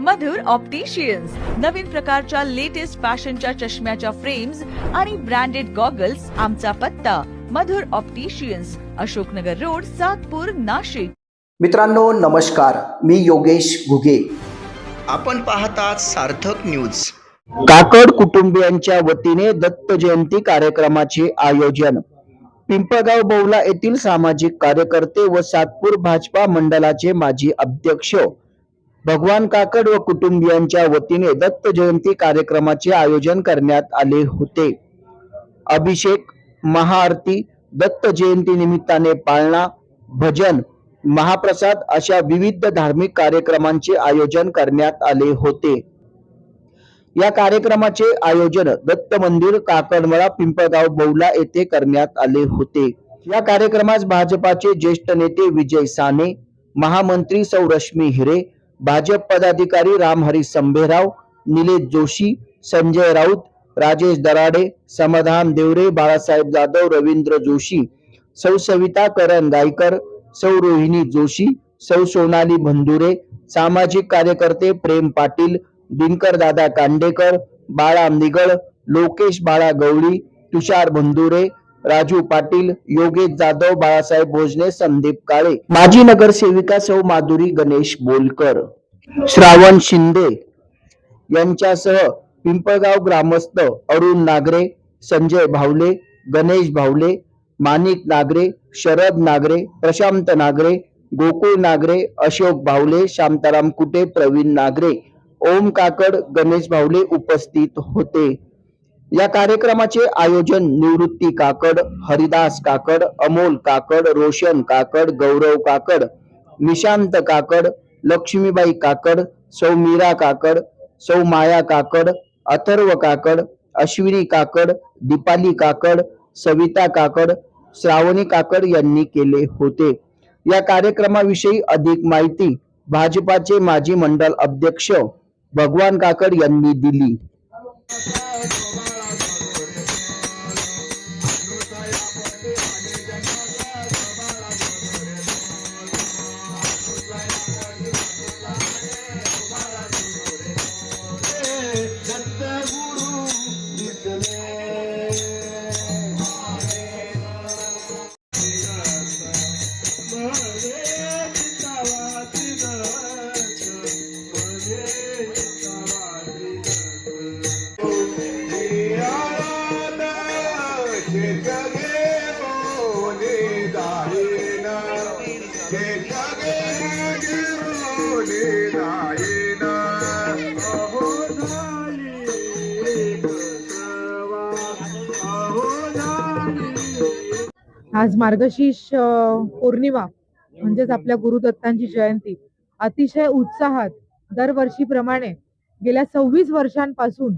मधुर opticians नवीन प्रकारच्या latest फॅशनच्या चष्म्याच्या फ्रेम्स आणि ब्रँडेड गॉगल्स आमचा पत्ता. Madhur opticians Ashoknagar road Satpur Nashik. मित्रांनो नमस्कार. मी योगेश घुगे. आपण पाहतात सार्थक न्यूज काकड कुटुंबियांच्या वतीने दत्त जयंती कार्यक्रमाचे आयोजन. पिंपळगाव बौला येथील सामाजिक कार्यकर्ते व सातपूर भाजपा मंडळाचे माजी अध्यक्ष भगवान काकड व कुटुंबियांच्या वतीने दत्त जयंती कार्यक्रमाचे आयोजन करण्यात आले होते. अभिषेक महाआरती दत्त जयंती निमित्ताने पाळणा भजन महाप्रसाद अशा विविध धार्मिक कार्यक्रमांचे आयोजन करण्यात आले होते. या कार्यक्रमाचे आयोजन दत्त मंदिर काकडमळा पिंपळगाव बौला येथे करण्यात आले होते. या कार्यक्रमास भाजपाचे ज्येष्ठ नेते विजय साने महामंत्री सौ रश्मी हिरे भाजप पदाधिकारी रामहरी संभेराव निलेश जोशी संजय राऊत राजेश दराडे समाधान देवरे बाळासाहेब जाधव रवींद्र जोशी सौ सविता करण गायकर सौ रोहिणी जोशी सौ सोनाली भंदुरे सामाजिक कार्यकर्ते प्रेम पाटील दिनकर दादा कांडेकर बाळा निगळ लोकेश बाळा गवळी तुषार भंदुरे राजू पाटील योगेश जाधव बाळासाहेब भोजने संदीप काळे. माजी नगरसेविका सौ माधुरी गणेश बोलकर. श्रावण शिंदे यांच्यासह पिंपळगाव ग्रामस्थ अरुण नागरे संजय भावले गणेश भावले मानिक नागरे शरद नागरे प्रशांत नागरे गोकुळ नागरे अशोक भावले शांताराम कुटे प्रवीण नागरे ओम काकड गणेश भावले उपस्थित होते. या कार्यक्रमाचे आयोजन निवृत्ती काकड हरिदास काकड अमोल काकड रोशन काकड गौरव काकड निशांत काकड लक्ष्मीबाई काकड सौ मीरा काकड सौ माया काकड अथर्व काकड अश्विनी काकड दीपाली काकड सविता काकड श्रावणी काकड यांनी केले होते. या कार्यक्रमाविषयी अधिक माहिती भाजपाचे माजी मंडळ अध्यक्ष भगवान काकड यांनी दिली. Yeah. आज मार्गशीर्ष पौर्णिमा म्हणजेच आपल्या गुरुदत्तांची जयंती अतिशय उत्साहात दरवर्षीप्रमाणे गेल्या सव्वीस वर्षांपासून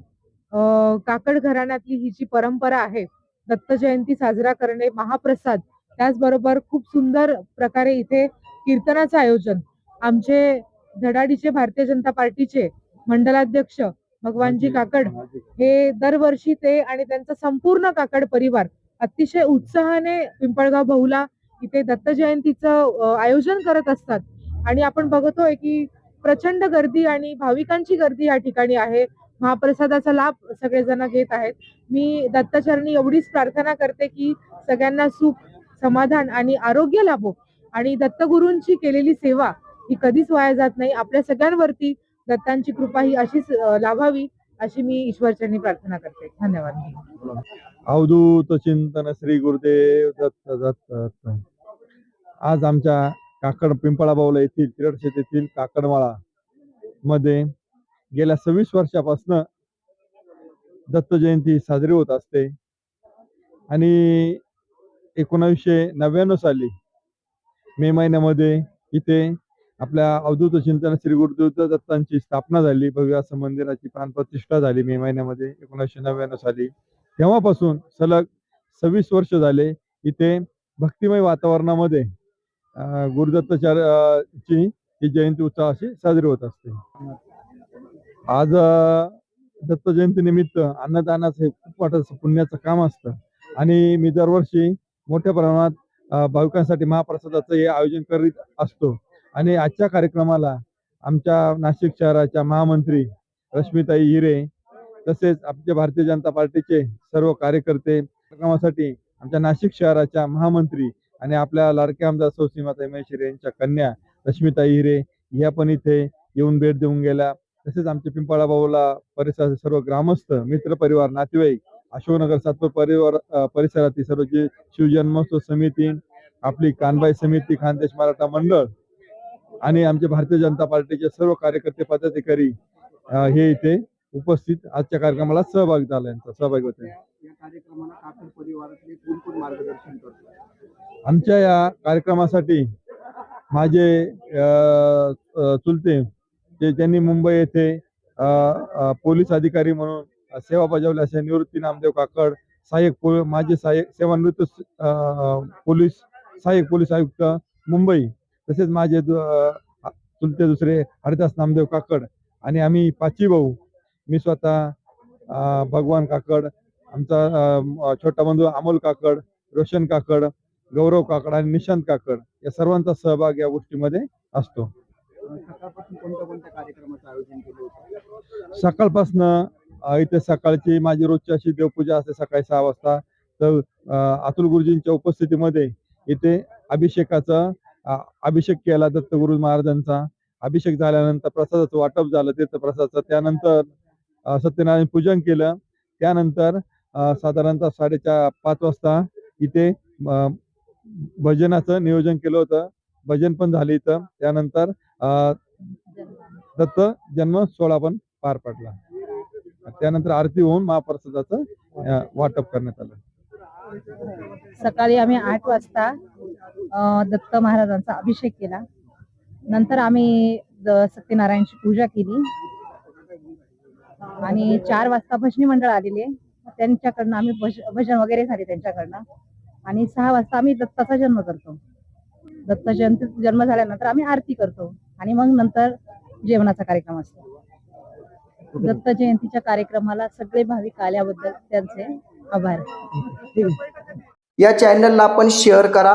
काकड घराण्यातली ही जी परंपरा आहे दत्त जयंती साजरा करणे महाप्रसाद त्याचबरोबर खूप सुंदर प्रकारे इथे कीर्तनाचं आयोजन आमचे धडाडीचे भारतीय जनता पार्टीचे मंडलाध्यक्ष भगवानजी काकड हे दरवर्षी ते आणि त्यांचा संपूर्ण काकड परिवार अतिशय उत्साहाने पिंपळगाव बहुला इथे दत्त जयंतीचं आयोजन करत असतात. आणि आपण बघतोय की प्रचंड गर्दी आणि भाविकांची गर्दी या ठिकाणी आहे. महाप्रसादाचा लाभ सगळेजण घेत आहेत. मी दत्तचरणी एवढीच प्रार्थना करते की सगळ्यांना सुख समाधान आणि आरोग्य लाभो. आणि दत्तगुरूंची केलेली सेवा ही कधीच वाया जात नाही. आपल्या सगळ्यांवरती दत्तांची कृपा ही अशीच लाभावी. अशी मी ईश्वरचरणी प्रार्थना करते. धन्यवाद. अवधूत चिंतन श्री गुरुदेव दत्त दत्त आज आमच्या काकड पिंपळाबावला येथील तिरडशेत येथील काकडमाळा मध्ये गेल्या सव्वीस वर्षापासून दत्त जयंती साजरी होत असते. आणि एकोणावीसशे नव्याण्णव साली मे महिन्यामध्ये इथे आपल्या अवधूत चिंतन श्री गुरुदेव दत्तांची स्थापना झाली भव्य असं मंदिराची प्राणप्रतिष्ठा झाली मे महिन्यामध्ये एकोणीसशे नव्याण्णव साली. तेव्हापासून सलग सव्वीस वर्ष झाले इथे भक्तिमय वातावरणामध्ये अं, ची ही जयंती उत्सव अशी साजरी होत असते. आज दत्त जयंती निमित्त अन्नदानाचं हे खूप मोठं पुण्याचं काम असतं. आणि मी दरवर्षी मोठ्या प्रमाणात भाविकांसाठी महाप्रसादाचं हे आयोजन करीत असतो. आणि आजच्या कार्यक्रमाला आमच्या नाशिक शहराच्या महामंत्री रश्मिताई हिरे तसेच आमच्या भारतीय जनता पार्टीचे सर्व कार्यकर्ते कार्यक्रमासाठी आमच्या नाशिक शहराच्या महामंत्री आणि आपल्या लाडक्या आमदार सौ सीमाताई महेश्वरी यांच्या कन्या रश्मिताई हिरे ह्या पण इथे येऊन भेट देऊन गेल्या. तसेच आमचे पिंपळा भाऊला परिसराचे सर्व ग्रामस्थ मित्र परिवार नातेवाईक अशोकनगर सातपूर परिवार परिसरातील सर्व जे शिवजन्मोत्सव समिती आपली कानबाई समिती खानदेश मराठा मंडळ आणि आमचे भारतीय जनता पार्टीचे सर्व कार्यकर्ते पदाधिकारी हे इथे उपस्थित. आजच्या कार्यक्रमाला सहभागी झाले यांचा सहभागी होते. आमच्या या कार्यक्रमासाठी माझे चुलते जे ज्यांनी मुंबई येथे पोलीस अधिकारी म्हणून सेवा बजावल्या असे निवृत्ती नामदेव काकड सहाय्यक माजी सहाय्यक सेवानिवृत्त पोलीस सहाय्यक पोलीस आयुक्त मुंबई. तसेच माझे चुलते दुसरे हरिदास नामदेव काकड आणि आम्ही पाची भाऊ. मी स्वतः भगवान काकड आमचा छोटा बंधू अमोल काकड रोशन काकड गौरव काकड आणि निशांत काकड या सर्वांचा सहभाग या गोष्टीमध्ये असतो. सकाळपासून इथे सकाळची माझी रोजची अशी देवपूजा असते सकाळी सहा वाजता. तर अतुल गुरुजींच्या उपस्थितीमध्ये इथे अभिषेकाचा अभिषेक केला दत्तगुरु महाराजांचा. अभिषेक झाल्यानंतर प्रसादाचं वाटप झालं तीर्थप्रसादाचं. त्यानंतर सत्यनारायण पूजन केलं. त्यानंतर साधारणतः साडेचार पाच वाजता इथे भजनाचं नियोजन केलं होतं. भजन पण झालं इथं. त्यानंतर दत्त जन्म सोहळा पण पार पडला. त्यानंतर आरती होऊन महाप्रसादाचं वाटप करण्यात आलं. सकाळी आम्ही आठ वाजता दत्त महाराजांचा अभिषेक केला. नंतर आम्ही सत्यनारायणची पूजा केली. आणि चार वाजता भजनी मंडळ आलेले. त्यांच्याकडनं आम्ही भजन वगैरे झाले त्यांच्याकडनं. आणि सहा वाजता आम्ही दत्ताचा जन्म करतो. दत्त जयंती जन्म झाल्यानंतर आम्ही आरती करतो. आणि मग नंतर जेवणाचा कार्यक्रम असतो. दत्त जयंतीच्या कार्यक्रमाला सगळे भाविक आल्याबद्दल त्यांचे आभार. या चॅनलला आपण शेअर करा.